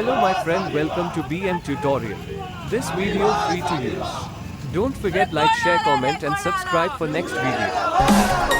Hello my friend welcome to BM tutorial. This video free to use. Don't forget like share comment and subscribe for next video.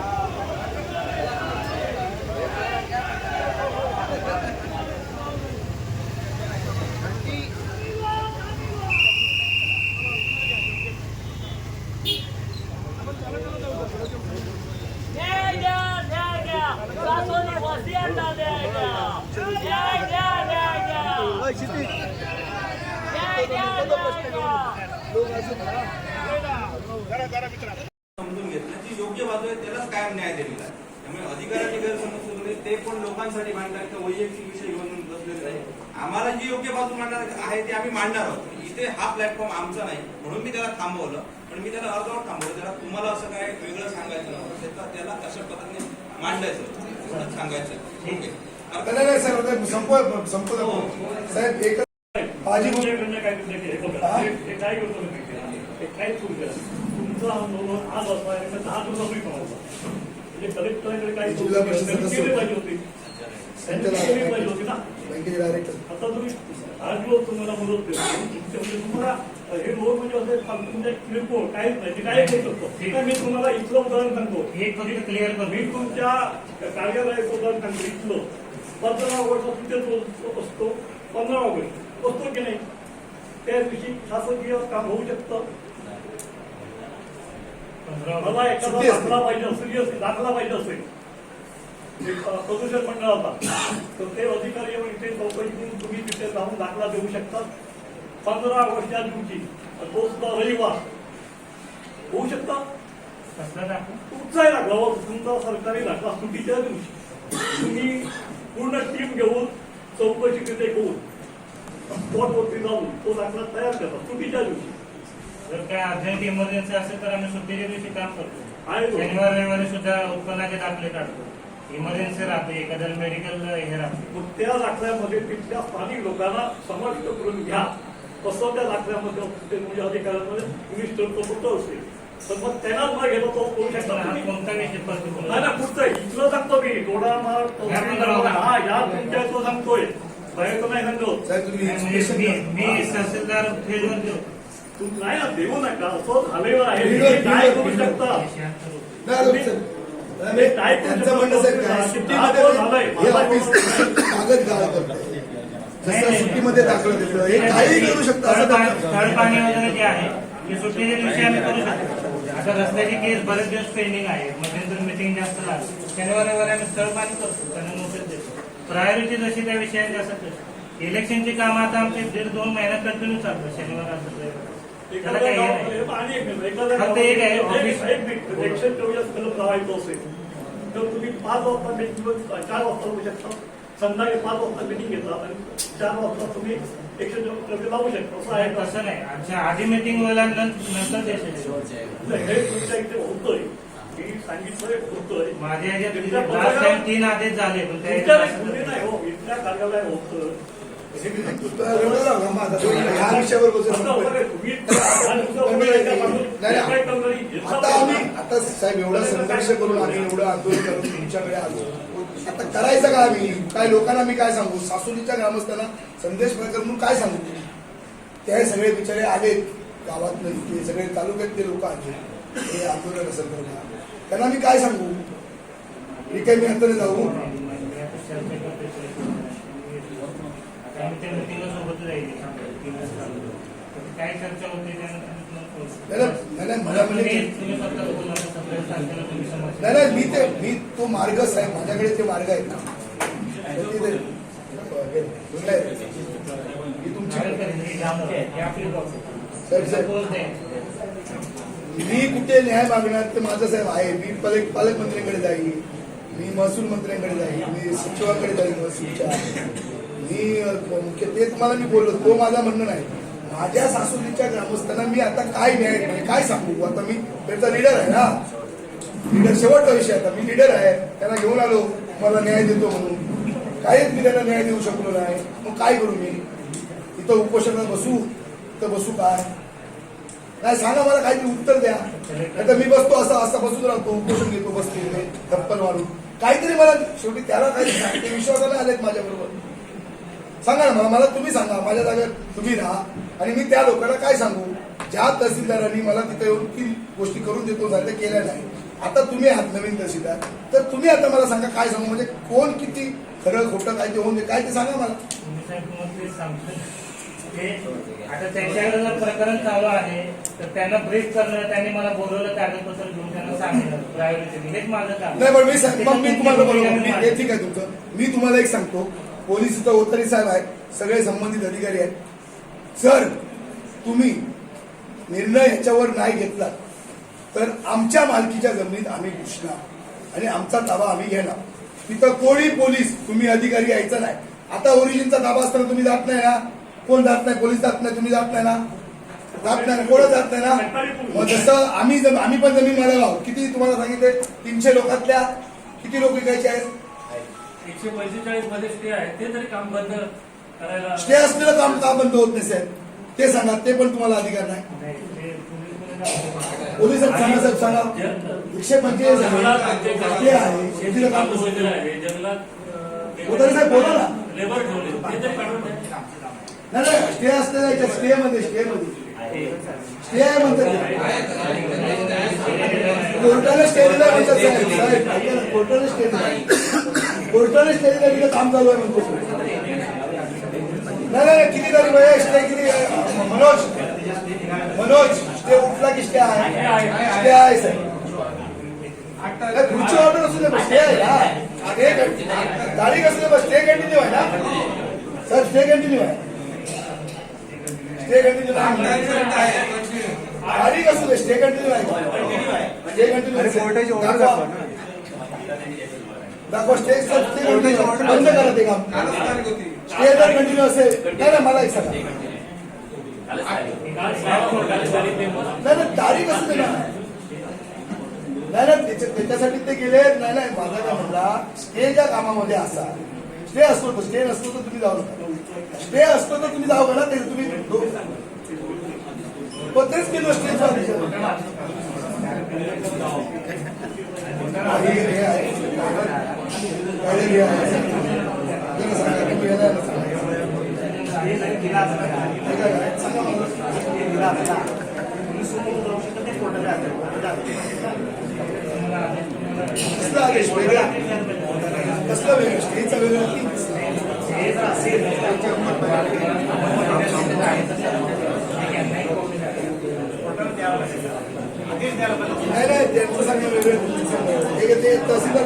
न्याय द्या न्याय द्या सासवडी वसियांना न्याय द्या न्याय द्या न्याय द्या न्याय द्या न्याय द्या समजून घेतलं. जी योग्य बाजू आहे त्यालाच कायम न्याय दिलेला आहे. त्यामुळे अधिकाराची गैरसमज ते पण लोकांसाठी मांडतात किंवा वैयक्तिक विषय घेऊन बसलेले नाही आम्हाला जी योग्य बाजू मांडणार आहे ती आम्ही मांडणार आहोत. इथे हा प्लॅटफॉर्म आमचा नाही. म्हणून मी त्याला थांबवलं. पण मी त्याला अर्धवट थांबवलं. त्याला तुम्हाला असं काय वेगळं सांगायचं नव्हतं त्याला अशा पद्धतीने मांडायचं सांगायचं आहे. साहेब आता संपव संपव. साहेब एक माझी तुमच्याकडनं काय तुमच्या हे हा? हे- हे काय करतो? हे काय चूक आहे? तुमचा आंदोलन आज आहे, तर दहा दिवसापूर्वी करायचा. म्हणजे कलेक्टरकडे सदस्य केली पाहिजे होती केली पाहिजे होती ना बँकेचे डायरेक्टर आता तुम्ही आठ दिवस तुम्हाला. तुमच्या- म्हणजे तुम्हाला हे रोग म्हणजे असे म्हणजे किरकोळ काहीच नाही ते काय काही करतो तर मी तुम्हाला इथलं उदाहरण सांगतो एक फक्त क्लिअर कर मी तुमच्या कार्यालयाचं उदाहरण सांगतो इथलं पंधरा ऑगस्ट तिथे असतो पंधरा ऑगस्ट असतो की नाही? त्या दिवशी शासकीय काम होऊ शकतं. मला एखादा. दाखला पाहिजे असेल दाखला पाहिजे असेल. प्रदूषण मंडळाचा तर ते अधिकारी येऊन इथे चौकशी करून तुम्ही तिथे जाऊन दाखला देऊ शकतात पंधरा या दिवशी तो सुद्धा रविवार. होऊ शकतं? कसला दाखव तुमचा दाखला व तुमचा सरकारी दाखला सुट्टीच्या दिवशी. तुम्ही पूर्ण टीम घेऊन चौकशी तिथे घेऊन स्पॉटवरती जाऊन तो दाखला तयार करतात सुट्टीच्या दिवशी जर काय अर्जंट इमर्जन्सी असेल तर आम्ही सुट्टीच्या दिवशी काम करतो. शनिवार रविवारी सुद्धा उत्पन्नाचे दाखले काढतो. इमर्जन्सी राहते एखाद्याला मेडिकल हे राहते. मग त्या दाखल्यामध्ये तिथल्या स्थानिक लोकांना समाविष्ट करून घ्या. तसं त्या दाखल्यामध्ये म्हणजे अधिकाऱ्यांमध्ये मिनिस्टर तो कुठं असेल तर मग त्यांनाच न घेता तो करू शकता. कोणता इथलं सांगतो मी. पंधरा हा या तुमच्या इथलं सांगतोय. तर नाही सांगतो साहेब तुम्ही inspection मी करा. मी तहसीलदार फेजवर देऊ तुम नाही ना देऊ नका असं झालेलं आहे. तुम्ही काय करू शकता? नाही, साहेब. मी काय करू त्यांचं? म्हणणं साहेब काय? दहा सुट्टीमध्ये दिवस झालंय. हे ऑफिस कागद गाळा करतं जसं सुट्टीमध्ये दाखल देतं हे काही करू शकतं असं त्यांचं- स्थळ पाणी वगैरे जे आहे ते सुट्टीच्या दिवशी आम्ही करू शकतो. आता रस्त्याची केस बरेच दिवस पेंडिंग आहे. मध्यंतर मिटिंग जास्त लागली शनिवार रविवारी आम्ही स्थळ पाणी करतो. त्यांना नोटीस प्रायोरिटी जशी त्या विषयांची असत तशी. इलेक्शनची कामं आता आमची दीड दोन महिन्यात कंटिन्यू चालतं शनिवार. त्याला काही हे नाही. एक मिनिट, एखाद्या फक्त एक आहे, गावामध्ये- ऑफिस- एक मिनिट, एकशे चोवीस कलम लावायचं असेल तर तुम्ही पाच वाजता मीटिंग चार वाजता होऊ शकता. संध्याकाळी पाच वाजता मीटिंग घेतला आणि चार वाजता तुम्ही लावू शकता. असं आहे? तसं नाही. आमच्या आधी मिटिंग व्हायला नंतर हे होतोय. होतोय. माझ्या ह्याच्यात तीन आदेश झाले पण त्या नाही हो कार्यालय होतं ह्या विषयावर बोलतो. आता बघा, तुम्ही दहा दिवसापूर्वी एका माणूस- नाही, नाही. एका कंपनी- आता आम्ही आता साहेब एवढा संघर्ष करून आम्ही एवढं आंदोलन करून तुमच्याकडे आलो. आता करायचं का आम्ही? काय लोकांना मी काय सांगू? सासुलीच्या ग्रामस्थांना संदेश प्रकार म्हणून काय सांगू? ते सगळे बिचारे आले गावात ते सगळे तालुक्यातले लोक आले हे आंदोलन असं करून त्यांना मी काय सांगू? मी काही जाऊ. नाही, म्हणजे. नाही मी ते मी तो मार्ग साहेब माझ्याकडे ते मार्ग आहेत ना. तर ते- ते- साहेब, ही तुमची मी कुठे न्याय मागणार ते माझं साहेब आहे. मी पालक पालकमंत्र्यांकडे जाईल मी महसूल मंत्र्यांकडे जाईल मी सचिवांकडे जाईल महसूलच्या. मी मुख्य ते तुम्हाला मी बोललो तो माझा म्हणणं नाही. माझ्या सासूरीच्या ग्रामस्थांना मी आता काय न्याय काय सांगू? आता मी त्याचा लिडर आहे ना. लिडर शेवटचा विषय आता. मी लिडर आहे. त्यांना घेऊन आलो. मला न्याय देतो म्हणून. काहीच मी त्यांना न्याय देऊ शकलो नाही. मग काय करू मी? इथं उपोषणात बसू? तर बसू काय? नाही सांगा मला काहीतरी उत्तर द्या. आता मी बसतो असं असं बसून राहतो उपोषण घेतो बसतो इथे मारून. काहीतरी मला शेवटी त्याला काही ते विश्वासाला आलेत माझ्याबरोबर. सांगा ना मला मला तुम्ही सांगा माझ्या जागेवर तुम्ही राहा. आणि मी त्या लोकांना काय सांगू? ज्या तहसीलदारांनी मला तिथे येऊन ती गोष्टी करून देतो झाल्या केल्या नाही. आता तुम्ही आहात नवीन तहसीलदार. तर तुम्ही आता मला सांगा काय सांगू? म्हणजे कोण किती खरं खोटं काय ते होऊन दे काय ते सांगा मला. ते आता त्यांच्याकडे जर प्रकरण चालू आहे तर त्यांना ब्रीफ करणं त्यांनी मला बोलवलं कागदपत्र घेऊन त्यांना सांगितलं. प्रायोरिटी हेच माझं काम नाही पण मी सांग- मग मी तुम्हाला मी- हे ठीक आहे तुमचं. मी तुम्हाला एक सांगतो. पोलीस इथं ओतरी साहेब आहेत. सगळे संबंधित अधिकारी आहेत. सर तुम्ही निर्णय ह्याच्यावर नाही घेतला तर आमच्या मालकीच्या जमिनीत आम्ही घुसणार. आणि आमचा ताबा आम्ही घेणार. तिथं कोणी पोलीस तुम्ही अधिकारी यायचा नाही. आता ओरिजिनचा ताबा असताना तुम्ही जात नाही ना? कोण जात नाही पोलीस जात नाही तुम्ही जात नाही ना? जात नाही कोण जात नाही ना? मग जसं आम्ही जम- आम्ही पण जमीन मालक आहोत. किती तुम्हाला सांगितले? तीनशे लोकातल्या किती लोक विकायचे आहेत? एकशे पंचेचाळीसमध्ये स्टे आहे ते तरी काम बंद करायला स्टे असलेलं काम का बंद होत नाही साहेब? ते सांगा ते पण तुम्हाला अधिकार नाही. पोलीस सांगा साहेब सांगा. एकशे पंचेचाळीस स्टे आहे. शेतीचं काम कसं आहे. जंगलात बोला ना. लेबर ठेवले. ते तरी. नाही नाही स्टे असलेलं त्या स्टे मध्ये स्टे मध्ये. स्टे आहे म्हणतात कोर्टाने स्टे दिला म्हणतात साहेब. कोर्टाने स्टे दिला. कोर्टाने स्टे दिला तिथं काम चालू आहे म्हणतो नाही नाही किती तारीख आहे स्टे किती आहे? मनोज मनोज स्टे उठला की स्टे आहे? स्टे आहे साहेब. नाही, पुढची ऑर्डर असू दे बस स्टे आहे ना तारीख असू दे स्टे कंटिन्यू आहे ना? सर स्टे कंटिन्यू आहे. स्टे कंटिन्यू तारीख कसं स्टे कंटिन्यू आहे स्टे कंटिन्यू दाखवा स्टे स्टे कंटिन्यू बंद करा ते काम स्टे जर कंटिन्यू असेल नाही मला एक सांगा नाही तारीख असू दे ना नाही नाही त्याच्यासाठी ते गेले. नाही नाही माझा काय म्हणला स्टेच्या कामामध्ये असा स्टे असतो तर स्टे नसतो तर तुम्ही जाऊ नका स्टे असतो तर तुम्ही जाऊ ना ते तुम्ही दो- पण तेच केलं स्टेचा हे नाही त्यांचं सांगा वेगळं ते तहसीलदार